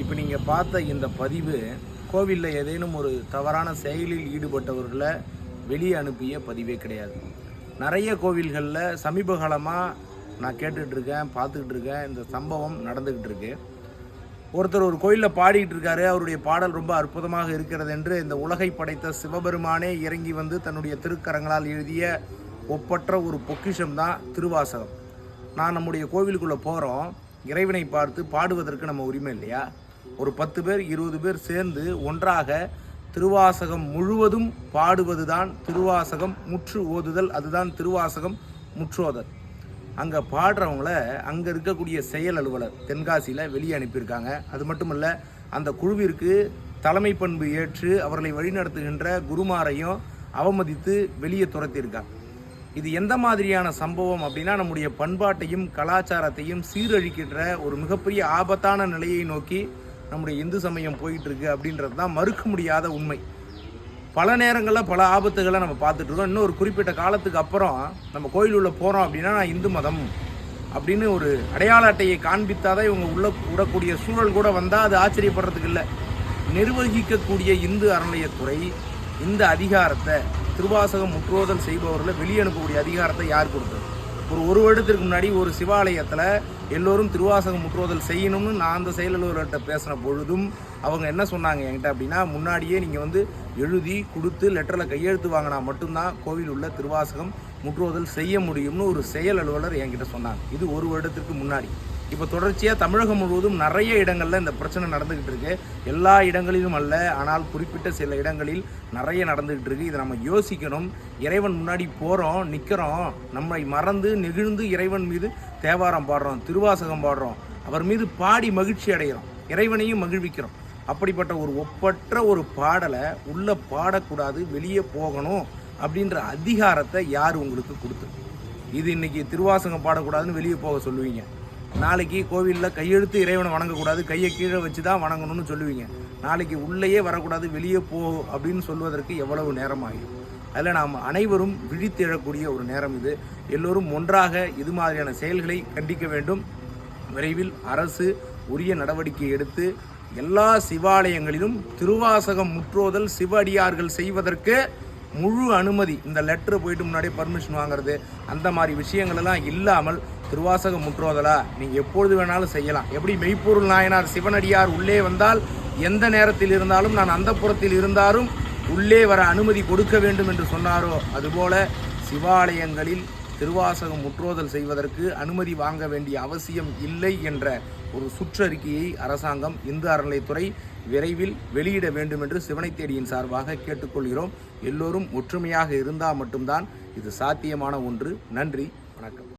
இப்போ நீங்கள் பார்த்த இந்த பதிவு கோவிலில் ஏதேனும் ஒரு தவறான செயலில் ஈடுபட்டவர்களை வெளியே அனுப்பிய பதிவே கிடையாது. நிறைய கோவில்களில் சமீப காலமாக நான் கேட்டுக்கிட்டு இருக்கேன் பார்த்துக்கிட்டு இருக்கேன். இந்த சம்பவம் நடந்துக்கிட்டு இருக்கு. ஒருத்தர் ஒரு கோயிலில் பாடிக்கிட்டு இருக்காரு. அவருடைய பாடல் ரொம்ப அற்புதமாக இருக்கிறது என்று இந்த உலகை படைத்த சிவபெருமானே இறங்கி வந்து தன்னுடைய திருக்கரங்களால் எழுதிய ஒப்பற்ற ஒரு பொக்கிஷம் தான் திருவாசகம். நான் நம்முடைய கோவிலுக்குள்ளே போகிறோம் இறைவனை பார்த்து பாடுவதற்கு நம்ம உரிமை இல்லையா? ஒரு பத்து பேர் இருபது பேர் சேர்ந்து ஒன்றாக திருவாசகம் முழுவதும் பாடுவது தான் திருவாசகம் முற்று ஓதுதல் அதுதான் திருவாசகம் முற்றோதல் அங்கே பாடுறவங்கள அங்கே இருக்கக்கூடிய செயல் அலுவலர் தென்காசியில் வெளியே அனுப்பியிருக்காங்க. அது மட்டும் இல்லை அந்த குழுவிற்கு தலைமை பண்பு ஏற்று அவர்களை வழிநடத்துகின்ற குருமாரையும் அவமதித்து வெளியே துரத்தியிருக்காங்க. இது எந்த மாதிரியான சம்பவம் அப்படின்னா நம்முடைய பண்பாட்டையும் கலாச்சாரத்தையும் சீரழிக்கின்ற ஒரு மிகப்பெரிய ஆபத்தான நிலையை நோக்கி நம்முடைய இந்து சமயம் போயிட்டு இருக்கு அப்படின்றது தான் மறுக்க முடியாத உண்மை. பல நேரங்களில் பல ஆபத்துகளை நம்ம பார்த்துட்டு இருக்கோம். இன்னும் ஒரு குறிப்பிட்ட காலத்துக்கு அப்புறம் நம்ம கோயில் உள்ள போகிறோம் அப்படின்னா நான் இந்து மதம் அப்படின்னு ஒரு அடையாள அட்டையை காண்பித்தாதான் இவங்க உள்ள விடக்கூடிய சூழல் கூட வந்தால் அது ஆச்சரியப்படுறதுக்கு இல்லை. நிர்வகிக்கக்கூடிய இந்து அறநிலையத்துறை இந்த அதிகாரத்தை திருவாசகம் முற்றோதல் செய்பவர்களை வெளியே அனுப்பக்கூடிய அதிகாரத்தை யார் கொடுத்தது? ஒரு ஒரு வருடத்திற்கு முன்னாடி ஒரு சிவாலயத்தில் எல்லோரும் திருவாசகம் முற்றுவதல் செய்யணும்னு நான் அந்த செயல் பேசின பொழுதும் அவங்க என்ன சொன்னாங்க என்கிட்ட அப்படின்னா முன்னாடியே நீங்கள் வந்து எழுதி கொடுத்து லெட்டரில் கையெழுத்து வாங்கினா மட்டும்தான் கோவில் உள்ள திருவாசகம் முற்றுவதல் செய்ய முடியும்னு ஒரு செயல் அலுவலர் என்கிட்ட சொன்னாங்க. இது ஒரு வருடத்திற்கு முன்னாடி. இப்போ தொடர்ச்சியாக தமிழகம் முழுவதும் நிறைய இடங்களில் இந்த பிரச்சனை நடந்துக்கிட்டு இருக்கு. எல்லா இடங்களிலும் அல்ல ஆனால் குறிப்பிட்ட சில இடங்களில் நிறைய நடந்துக்கிட்டு இருக்கு. இதை நம்ம யோசிக்கணும். இறைவன் முன்னாடி போகிறோம் நிற்கிறோம் நம்மை மறந்து நெகிழ்ந்து இறைவன் மீது தேவாரம் பாடுறோம் திருவாசகம் பாடுறோம். அவர் மீது பாடி மகிழ்ச்சி அடைகிறோம். இறைவனையும் மகிழ்விக்கிறோம். அப்படிப்பட்ட ஒரு ஒப்பற்ற ஒரு பாடலை உள்ள பாடக்கூடாது வெளியே போகணும் அப்படின்ற அதிகாரத்தை யார் உங்களுக்கு கொடுத்து இது இன்னைக்கு திருவாசகம் பாடக்கூடாதுன்னு வெளியே போக சொல்லுவீங்க. நாளைக்கு கோவிலில் கையெழுத்து இறைவனை வணங்கக்கூடாது கையை கீழே வச்சு தான் வணங்கணும்னு சொல்லுவீங்க. நாளைக்கு உள்ளேயே வரக்கூடாது வெளியே போ அப்படின்னு சொல்வதற்கு எவ்வளவு நேரம் ஆகும் அதில் நாம் அனைவரும் விழித்தெழக்கூடிய ஒரு நேரம் இது. எல்லோரும் ஒன்றாக இது மாதிரியான செயல்களை கண்டிக்க வேண்டும். விரைவில் அரசு உரிய நடவடிக்கை எடுத்து எல்லா சிவாலயங்களிலும் திருவாசகம் முற்றோதல் சிவ அடியார்கள் செய்வதற்கு முழு அனுமதி. இந்த லெட்டர் போயிட்டு முன்னாடியே பர்மிஷன் வாங்குறது அந்த மாதிரி விஷயங்களெல்லாம் இல்லாமல் திருவாசகம் முற்றோதலா? நீங்கள் எப்பொழுது வேணாலும் செய்யலாம். எப்படி மெய்ப்பொருள் நாயனார் சிவனடியார் உள்ளே வந்தால் எந்த நேரத்தில் இருந்தாலும் நான் அந்த புறத்தில் இருந்தாலும் உள்ளே வர அனுமதி கொடுக்க வேண்டும் என்று சொன்னாரோ? அதுபோல சிவாலயங்களில் திருவாசகம் முற்றோதல் செய்வதற்கு அனுமதி வாங்க வேண்டிய அவசியம் இல்லை என்ற ஒரு சுற்றறிக்கையை அரசாங்கம் இந்து அறநிலைத்துறை விரைவில் வெளியிட வேண்டும் என்று சிவனை தேடியின் சார்பாக கேட்டுக்கொள்கிறோம். எல்லோரும் ஒற்றுமையாக இருந்தால் மட்டும்தான் இது சாத்தியமான ஒன்று. நன்றி. வணக்கம்.